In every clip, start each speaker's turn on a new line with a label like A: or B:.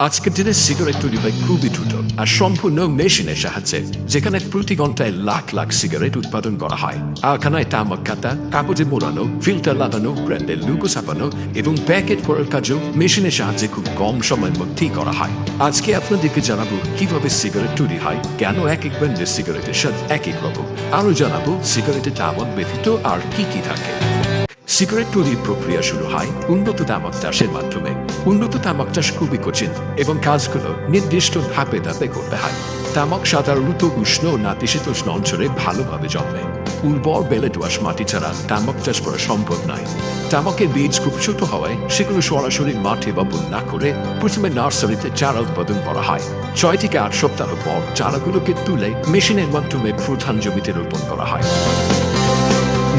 A: আজকের দিনে সিগারেট তৈরি হয় খুবই দ্রুত আর সম্পূর্ণ মেশিনের সাহায্যে, যেখানে প্রতি ঘন্টায় লাখ লাখ সিগারেট উৎপাদন করা হয়। কারখানায় তামাক কাটা কাগজে মোড়ানো, ফিল্টার লাগানো, ব্র্যান্ডের লুগো ছাপানো এবং প্যাকেট করার কাজও মেশিনের সাহায্যে খুব কম সময়ের মধ্যেই করা হয়। আজকে আপনাদেরকে জানাব কীভাবে সিগারেট তৈরি হয়, কেন এক এক ব্র্যান্ডের সিগারেটের স্বাদ এক এক রকম। আরও জানাব সিগারেটে তামাক ব্যতীত আর কি কি থাকে। সিগারেট তৈরির প্রক্রিয়া শুরু হয় উন্নত তামাক চাষের মাধ্যমে। উন্নত তামাক চাষ খুবই কঠিন এবং কাজগুলো নির্দিষ্ট ধাপে ধাপে করতে হয়। তামাক সাধারণত উষ্ণ ও নাতিশীতোষ্ণ অঞ্চলে ভালোভাবে জন্মে। উর্বর বেলে দোয়াশ মাটি ছাড়া তামাক চাষ করা সম্ভব নয়। তামাকের বীজ খুব ছোট হওয়ায় সেগুলো সরাসরি মাঠে বা না করে প্রথমে নার্সারিতে চারা উৎপাদন করা হয়। ছয় থেকে আট সপ্তাহ পর চারাগুলোকে তুলে মেশিনের মাধ্যমে প্রধান জমিতে রোপণ করা হয়।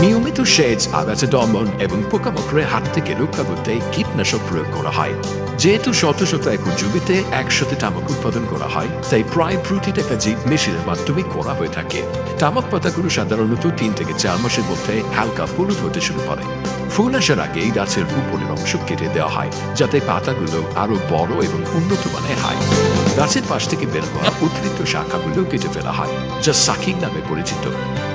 A: নিয়মিত সেচ আগাছা দমন এবং পোকামাকড়ের হাত থেকে রক্ষা করতে কীটনাশক প্রয়োগ করা হয় যেহেতু শত শত একর জমিতে একসাথে তামাক উৎপাদন করা হয় তাই প্রায় প্রতিটা কাজই মেশিনের মাধ্যমে করা হয়ে থাকে তামাক পাতাগুলো সাধারণত তিন থেকে চার মাসের মধ্যে হালকা হলুদ হতে শুরু করে ফুল আসার আগেই গাছের উপরের অংশ কেটে দেওয়া হয়, যাতে পাতাগুলো আরও বড় এবং উন্নত মানের হয়। গাছের পাশ থেকে বের হওয়া অতিরিক্ত শাখাগুলো কেটে ফেলা হয়, যা সাকিং নামে পরিচিত।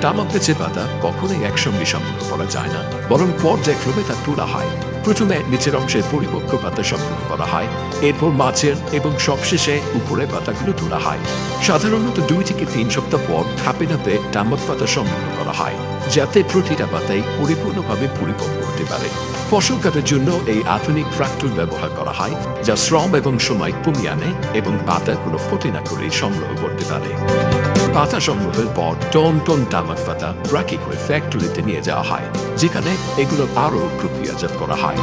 A: তামাক গাছের পাতা কখনোই একসঙ্গে সংগ্রহ করা যায় না, বরং পর্যায়ক্রমে তা তোলা হয়। প্রথমে নিচের অংশের পরিপক্ক পাতা সংগ্রহ করা হয়, এরপর মাছের এবং সবশেষে উপরে পাতাগুলো তোলা হয়। সাধারণত দুই থেকে তিন সপ্তাহ পর ধাপে ধাপে তামাক পাতা সংগ্রহ করা হয়। যাতে প্রতিটা পাতাই পরিপূর্ণভাবে পরিপক্ক হতে পারে। ফসল কাটার জন্য এই আধুনিক ট্রাক্টর ব্যবহার করা হয়, যা শ্রম এবং সময় কমিয়ে আনে এবং পাতাগুলো ফোটে না করে সংগ্রহ করতে পারে। পাতা সংগ্রহের পর টন টন তামাক পাতা ব্রাকি করে ফ্যাক্টরিতে নিয়ে যাওয়া হয়, যেখানে এগুলো আরও প্রক্রিয়াজাত করা হয়।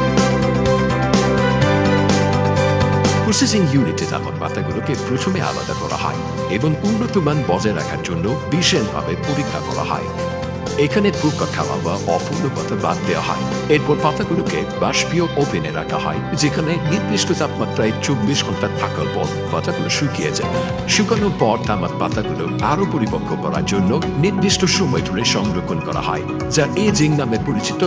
A: প্রসেসিং ইউনিটে তামাক পাতাগুলোকে প্রথমে আলাদা করা হয় এবং উন্নত মান বজায় রাখার জন্য বিশেষভাবে পরীক্ষা করা হয়। এখানে পোকা খাওয়া বা পাতা বাদ দেওয়া হয়। এরপর পাতাগুলোকে বাষ্পীয় ওভেনে রাখা হয়, যেখানে নির্দিষ্ট তাপমাত্রায় চব্বিশ ঘণ্টা থাকার পর পাতাগুলো শুকিয়ে যায়। শুকানোর পর তামাক পাতাগুলো আরও পরিপক্ক করার জন্য নির্দিষ্ট সময় ধরে সংরক্ষণ করা হয়, যা এজিং নামে পরিচিত।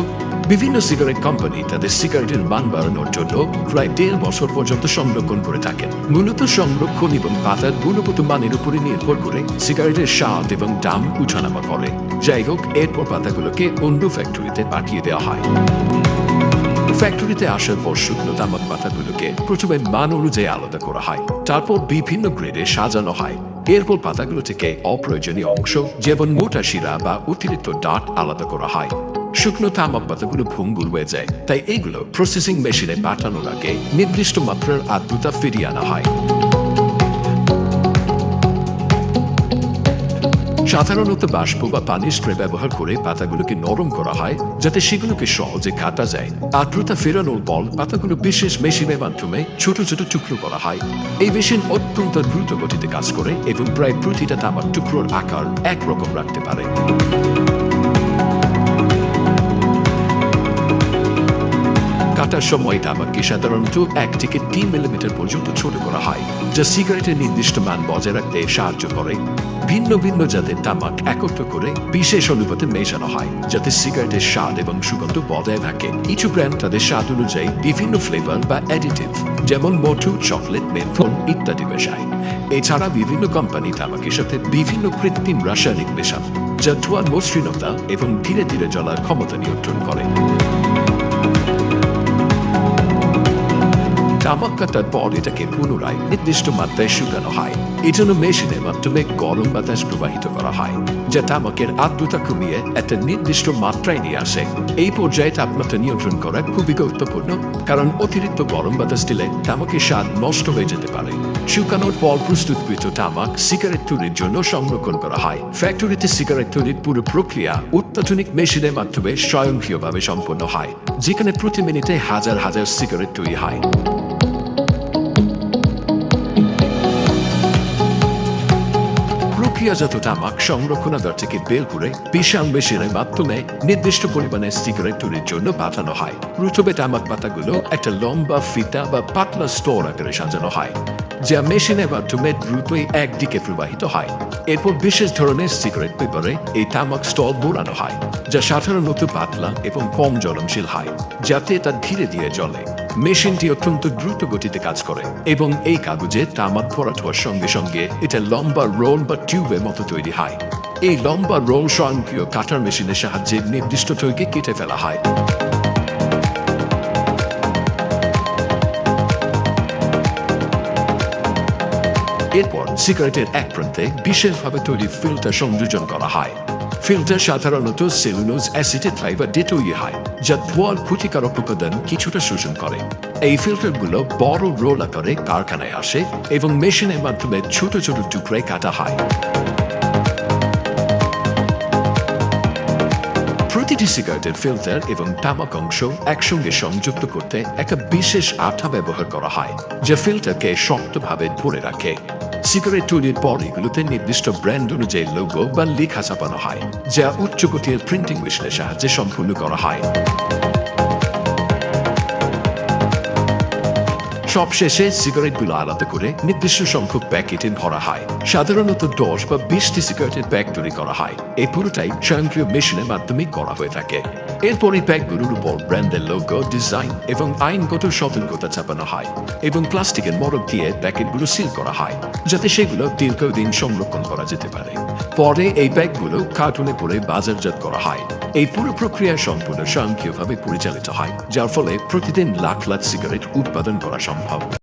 A: বিভিন্ন সিগারেট কোম্পানি তাদের সিগারেটের মান বাড়ানোর জন্য প্রায় দেড় বছর পর্যন্ত সংরক্ষণ করে থাকে। মূলত সংরক্ষণ এবং পাতার গুণগত মানের উপরে নির্ভর করে সিগারেটের স্বাদ এবং দাম উঠানামা করে। যাই হোক এরপর পাতাগুলোকে অন্য ফ্যাক্টরিতে পাঠিয়ে দেওয়া হয়। ফ্যাক্টরিতে আসার পর শুকনো তামাক পাতাগুলোকে প্রথমে মান অনুযায়ী আলাদা করা হয়, তারপর বিভিন্ন গ্রেডে সাজানো হয়। এরপর পাতাগুলো থেকে অপ্রয়োজনীয় অংশ, যেমন মোটা শিরা বা অতিরিক্ত ডাট আলাদা করা হয়। শুকনো তামাক পাতাগুলো ভঙ্গুর হয়ে যায়, তাই এইগুলো প্রসেসিং মেশিনে পাঠানোর আগে নির্দিষ্ট মাত্রার আর্দ্রতা ফিরিয়ে আনা হয়। সাধারণত বাষ্প বা পানির স্প্রে ব্যবহার করে পাতাগুলোকে নরম করা হয়, যাতে সেগুলোকে সহজে কাটা যায়। আর্দ্রতা ফেরানোর পর পাতাগুলো বিশেষ মেশিনের মাধ্যমে ছোট ছোট টুকরো করা হয়। এই মেশিন অত্যন্ত দ্রুত গতিতে কাজ করে এবং প্রায় প্রতিটা তামার টুকরোর আকার একরকম রাখতে পারে। কাটার সময় তামাককে সাধারণত এক থেকে তিন মিলিমিটার পর্যন্ত ছোট করা হয়। যা সিগারেটের নির্দিষ্ট মান বজায় রাখতে সাহায্য করে। ভিন্ন ভিন্ন জাতের তামাক একত্র করে বিশেষ অনুপাতে মেশানো হয়, যাতে সিগারেটের স্বাদ এবং সুগন্ধ বজায় থাকে। কিছু ব্র্যান্ড তাদের স্বাদ অনুযায়ী বিভিন্ন ফ্লেভার বা অ্যাডিটিভ যেমন মধু চকলেট মেনফোন ইত্যাদি মেশায়। এছাড়া বিভিন্ন কোম্পানি তামাকের সাথে বিভিন্ন কৃত্রিম রাসায়নিক মেশান, যা ধোয়ার মসৃণতা এবং ধীরে ধীরে জ্বলার ক্ষমতা নিয়ন্ত্রণ করে। কাটার পর এটাকে পুনরায় নির্দিষ্ট মাত্রায় শুকানো হয়। এই জন্য মেশিনের মাধ্যমে গরম বাতাস প্রবাহিত করা হয়, যা তামাকের আর্দ্রতা কমিয়ে একটা নির্দিষ্ট মাত্রায় নিয়ে আসে। এই পর্যায়ে তাপমাত্রা নিয়ন্ত্রণ করা খুবই গুরুত্বপূর্ণ, কারণ অতিরিক্ত গরম বাতাস দিলে তামাকের স্বাদ নষ্ট হয়ে যেতে পারে। শুকানোর পর প্রস্তুতকৃত তামাক সিগারেট তৈরির জন্য সংরক্ষণ করা হয়। ফ্যাক্টরিতে সিগারেট তৈরির পুরো প্রক্রিয়া অত্যাধুনিক মেশিনের মাধ্যমে স্বয়ংক্রিয়ভাবে সম্পন্ন হয়, যেখানে প্রতি মিনিটে হাজার হাজার সিগারেট তৈরি হয়। প্রক্রিয়াজাত তামাক সংরক্ষণাগার থেকে বের করে বিশাল মেশিনের মাধ্যমে নির্দিষ্ট পরিমাণে সিগারেট তৈরির জন্য পাঠানো হয়। রুটবে তামাক পাতাগুলো একটা লম্বা, ফিতা বা পাতলা স্তর আকারে সাজানো হয়, যা মেশিনের মাধ্যমে দ্রুতই একদিকে প্রবাহিত হয়। এরপর বিশেষ ধরনের সিগারেট পেপারে এই তামাক স্টল বোড়ানো হয়, যা সাধারণত পাতলা এবং কম জ্বলনশীল হয়, যাতে তা ধীরে ধীরে জ্বলে। মেশিনটি অত্যন্ত দ্রুত গতিতে কাজ করে এবং এই কাগজে তামাক ভরাট হওয়ার সঙ্গে সঙ্গে এটা লম্বা রোল বা টিউবের মতো তৈরি হয়। এই লম্বা রোল স্বয়ংক্রিয় কাটার মেশিনের সাহায্যে নির্দিষ্ট তৈরি কেটে ফেলা হয়। এরপর সিগারেটের এক প্রান্তে বিশেষভাবে তৈরি ফিল্টার সংযোজন করা হয়। ফিল্টার সাধারণত সেলুলোজ অ্যাসিডের ফাইবার দিয়ে হয়, যা ধোয়ার ক্ষতিকারক উপাদান কিছুটা শোষণ করে। এই ফিল্টারগুলো বড় রোল আকারে কারখানায় আসে এবং মেশিনের মাধ্যমে ছোট ছোট টুকরায় কাটা হয়। প্রতিটি সিগারেটের ফিল্টার এবং তামাক অংশ একসঙ্গে সংযুক্ত করতে একটা বিশেষ আঠা ব্যবহার করা হয়, যা ফিল্টারকে শক্তভাবে ধরে রাখে। সিগারেট তৈরির পর এগুলোতে নির্দিষ্ট ব্র্যান্ড অনুযায়ী লোগো বা লেখা ছাপানো হয়, যা উচ্চগতির প্রিন্টিং মেশিনের সাহায্যে সম্পূর্ণ করা হয়। সবশেষে সিগারেটগুলো আলাদা করে নির্দিষ্ট সংখ্যক প্যাকেটে ভরা হয়। সাধারণত দশ বা বিশটি সিগারেটের প্যাক তৈরি করা হয়। এই পুরোটাই স্বয়ংক্রিয় মেশিনের মাধ্যমে করা হয়ে থাকে। এরপর এই প্যাকগুলোর উপর ব্র্যান্ডের লোগো, ডিজাইন এবং আইনগত সতর্কতা চাপানো হয় এবং প্লাস্টিকের মরক দিয়ে প্যাকেটগুলো সিল করা হয়, যাতে সেগুলো দীর্ঘদিন সংরক্ষণ করা যেতে পারে। পরে এই ব্যাগগুলো কার্টুনে পরে বাজারজাত করা হয়। এই পুরো প্রক্রিয়া সম্পূর্ণ স্বয়ংক্রিয়ভাবে পরিচালিত হয়, যার ফলে প্রতিদিন লাখ লাখ সিগারেট উৎপাদন করা সম্ভব Pub.